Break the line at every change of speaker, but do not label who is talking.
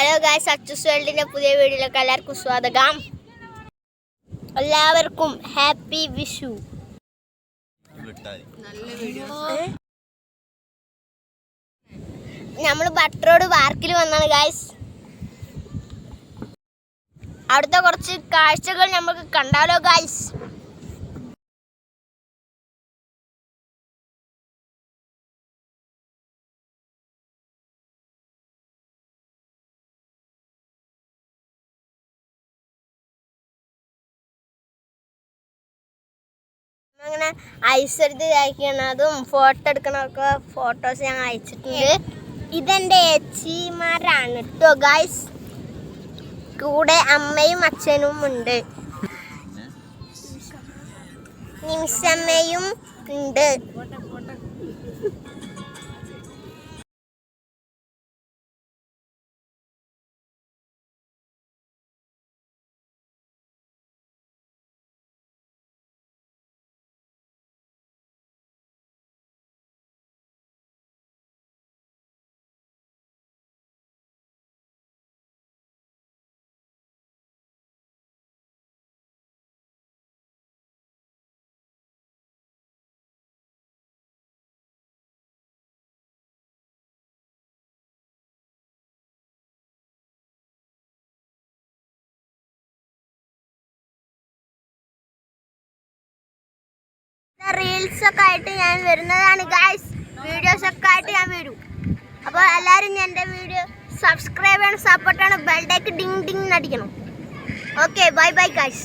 Hello guys Achus വേൾഡിന്റെ പുതിയ വീഡിയോയിലേക്ക് എല്ലാവർക്കും സ്വാഗതം. എല്ലാവർക്കും ഹാപ്പി വിഷു. നമ്മൾ ബട്ടറോട് പാർക്കിൽ വന്നാണ് ഗായ്സ് അവിടുത്തെ കുറച്ച് കാഴ്ചകൾ നമുക്ക് കണ്ടാലോ ഗായ്സ് അങ്ങനെ ഐശ്വര്യത്തിൽ അയക്കണതും ഫോട്ടോ എടുക്കണതൊക്കെ ഫോട്ടോസ് ഞാൻ അയച്ചിട്ടുണ്ട്. ഇതെന്റെ ഏച്ചിമാരാണ് കേട്ടോ ഗായ്സ് കൂടെ അമ്മയും അച്ഛനും ഉണ്ട്. നിമിഷമ്മയും ഉണ്ട്. റീൽസ് ഒക്കെ ആയിട്ട് ഞാൻ വരുന്നതാണ് ഗായ്സ് വീഡിയോസ് ഒക്കെ ആയിട്ട് ഞാൻ വരും. അപ്പോൾ എല്ലാവരും എന്റെ വീഡിയോ സബ്സ്ക്രൈബ് ചെയ്യണം സപ്പോർട്ട് ചെയ്യണം ബെൽഡേക്ക് ഡിങ് ഡിങ് അടിക്കണം. Okay bye bye guys